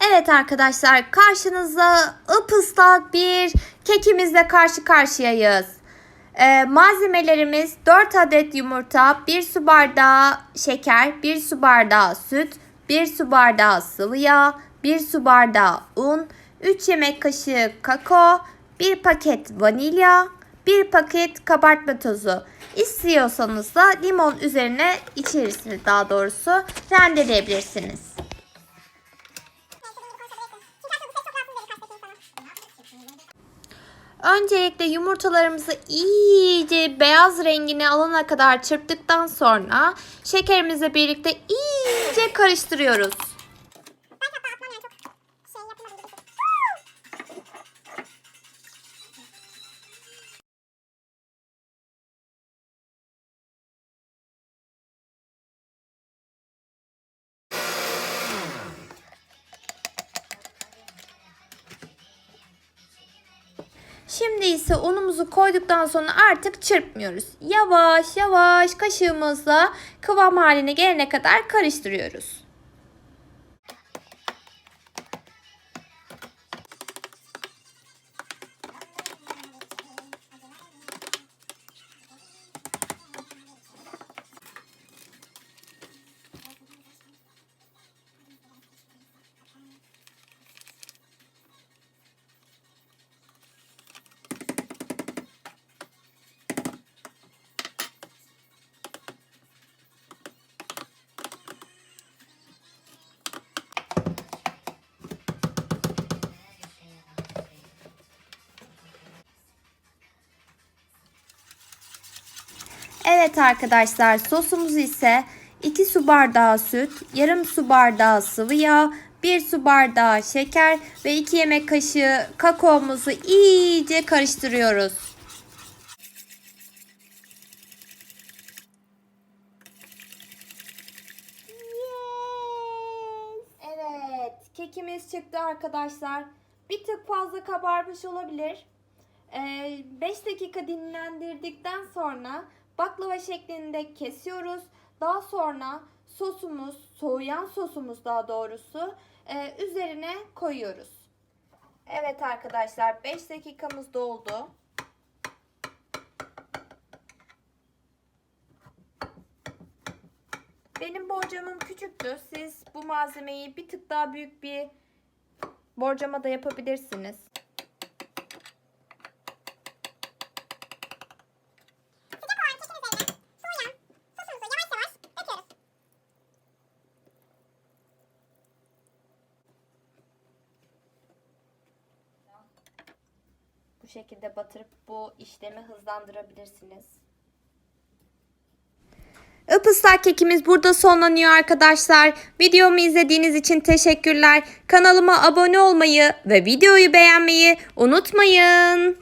Evet arkadaşlar karşınızda ıpıslak bir kekimizle karşı karşıyayız. Ee, malzemelerimiz 4 adet yumurta, 1 su bardağı şeker, 1 su bardağı süt, 1 su bardağı sıvı yağ, 1 su bardağı un, 3 yemek kaşığı kakao, 1 paket vanilya, 1 paket kabartma tozu. İstiyorsanız da limon üzerine içerisini daha doğrusu rendeleyebilirsiniz. Öncelikle yumurtalarımızı iyice beyaz rengini alana kadar çırptıktan sonra şekerimizle birlikte iyice karıştırıyoruz. Şimdi ise unumuzu koyduktan sonra artık çırpmıyoruz. Yavaş yavaş kaşığımızla kıvam haline gelene kadar karıştırıyoruz. Evet arkadaşlar sosumuz ise 2 su bardağı süt, yarım su bardağı sıvı yağ, 1 su bardağı şeker ve 2 yemek kaşığı kakaomuzu iyice karıştırıyoruz. Evet, kekimiz çıktı arkadaşlar. Bir tık fazla kabarmış olabilir. 5 dakika dinlendirdikten sonra baklava şeklinde kesiyoruz. Daha sonra sosumuz, soğuyan sosumuz daha doğrusu e, üzerine koyuyoruz. Evet arkadaşlar 5 dakikamız doldu. Benim borcamım küçüktü. Siz bu malzemeyi bir tık daha büyük bir borcama da yapabilirsiniz. Sıcak olan kekin üzerine soğuyan sosumuzu yavaş yavaş döküyoruz. Bu şekilde batırıp bu işlemi hızlandırabilirsiniz. Ipaslak kekimiz burada sonlanıyor arkadaşlar. Videomu izlediğiniz için teşekkürler. Kanalıma abone olmayı ve videoyu beğenmeyi unutmayın.